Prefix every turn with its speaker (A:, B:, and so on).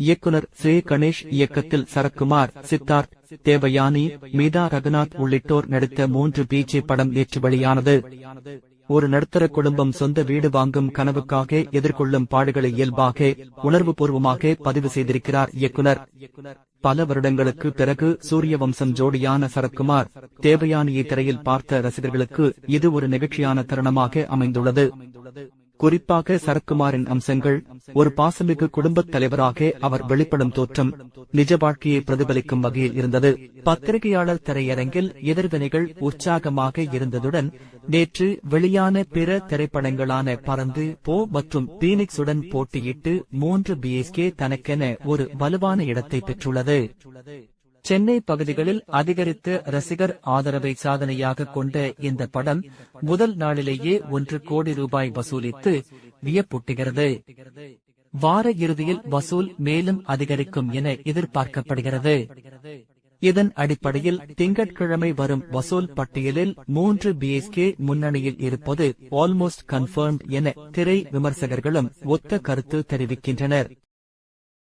A: இயக்குனர் ஸ்ரீ கணேஷ் இயக்கத்தில் சரக்குமார் சித்தார்த் தேவயானி மீதா ரகுநாத் உள்ளிட்டோர் நடித்த மூன்று பிஜே படம் நேற்று வெளியானது ஒரு நடுத்தர குடும்பம் சொந்த வீடு வாங்கும் கனவுக்காக எதிர்கொள்ளும் பாடுகளை இயல்பாக உணர்வுபூர்வமாக பதிவு செய்திருக்கிறார் இயக்குனர் பல வருடங்களுக்கு பிறகு சூரிய வம்சம் ஜோடியான சரத்குமார் தேவயானியை திரையில் பார்த்த ரசிகர்களுக்கு இது ஒரு நிகழ்ச்சியான தருணமாக அமைந்துள்ளது. குறிப்பாக சரத்குமாரின் அம்சங்கள் ஒரு பாசமிகு குடும்பத் தலைவராக அவர் வெளிப்படும் தோற்றம் நிஜ வாழ்க்கையை பிரதிபலிக்கும் வகையில் இருந்தது. பத்திரிகையாளர் திரையரங்கில் எதிர்வினைகள் உற்சாகமாக இருந்ததுடன் நேற்று வெளியான பிற திரைப்படங்களான பறந்து போ மற்றும் பீனிக்ஸுடன் போட்டியிட்டு மூன்று பிஎஸ்கே தனக்கென ஒரு வலுவான இடத்தை பெற்றுள்ளது. சென்னை பகுதிகளில் அதிகரித்த ரசிகர் ஆதரவை சாதனையாக கொண்ட இந்த படம் முதல் நாளிலேயே ஒன்று கோடி ரூபாய் வசூலித்து வியப்பூட்டுகிறது. வார இறுதியில் வசூல் மேலும் அதிகரிக்கும் என எதிர்பார்க்கப்படுகிறது. இதன் அடிப்படையில் திங்கட்கிழமை வரும் வசூல் பட்டியலில் மூன்று பிஎஸ்கே முன்னணியில் இருப்பது ஆல்மோஸ்ட் கன்ஃபர்ம்ட் என திரை விமர்சகர்களும் ஒத்த கருத்து தெரிவிக்கின்றனர்.